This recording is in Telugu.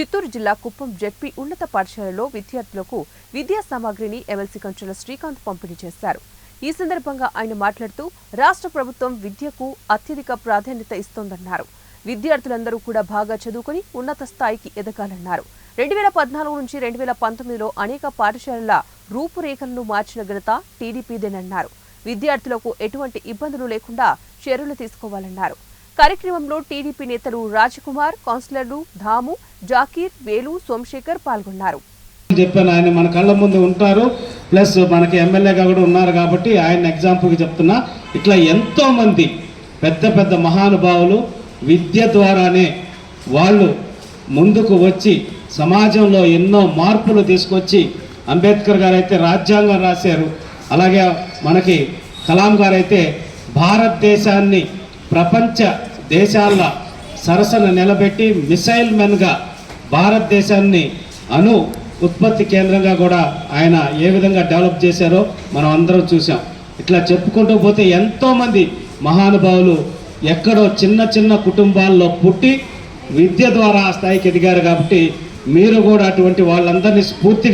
చిత్తూరు జిల్లా కుప్పం జెడ్పీ ఉన్నత పాఠశాలలో విద్యార్థులకు విద్యా సామాగ్రిని ఎమ్మెల్సీ కంచుల శ్రీకాంత్ పంపిణీ చేశారు. ఈ సందర్భంగా ఆయన మాట్లాడుతూ రాష్ట్ర ప్రభుత్వం విద్యకు అత్యధిక ప్రాధాన్యత ఇస్తోందన్నారు. విద్యార్థులందరూ కూడా బాగా చదువుకుని ఉన్నత స్థాయికి ఎదగాలన్నారు. రెండు వేల పద్నాలుగు నుంచి రెండు వేల పంతొమ్మిదిలో అనేక పాఠశాలల రూపురేఖలను మార్చిన ఘనత టీడీపీదేనన్నారు. విద్యార్థులకు ఎటువంటి ఇబ్బందులు లేకుండా చర్యలు తీసుకోవాలన్నారు. కార్యక్రమంలో టీడీపీ నేతలు రాజకుమార్ కౌన్సిలర్లు ధాము జాకీర్ వేలు సోమశేఖర్ పాల్గొన్నారు. చెప్పాను ఆయన మన కళ్ళ ముందు ఉంటారు. ప్లస్ మనకి ఎమ్మెల్యేగా కూడా ఉన్నారు కాబట్టి ఆయన ఎగ్జాంపుల్కి చెప్తున్నా ఇట్లా ఎంతో మంది పెద్ద పెద్ద మహానుభావులు విద్య ద్వారానే వాళ్ళు ముందుకు వచ్చి సమాజంలో ఎన్నో మార్పులు తీసుకొచ్చి అంబేద్కర్ గారు అయితే రాజ్యాంగం రాశారు. అలాగే మనకి కలాం గారు అయితే భారతదేశాన్ని ప్రపంచ దేశాల సరసన నిలబెట్టి మిసైల్ మెన్గా భారతదేశాన్ని అణు ఉత్పత్తి కేంద్రంగా కూడా ఆయన ఏ విధంగా డెవలప్ చేశారో మనం అందరం చూసాం ఇట్లా చెప్పుకుంటూ పోతే ఎంతోమంది మహానుభావులు ఎక్కడో చిన్న చిన్న కుటుంబాల్లో పుట్టి విద్య ద్వారా ఆ స్థాయికి ఎదిగారు కాబట్టి మీరు కూడా అటువంటి వాళ్ళందరినీ స్ఫూర్తిగా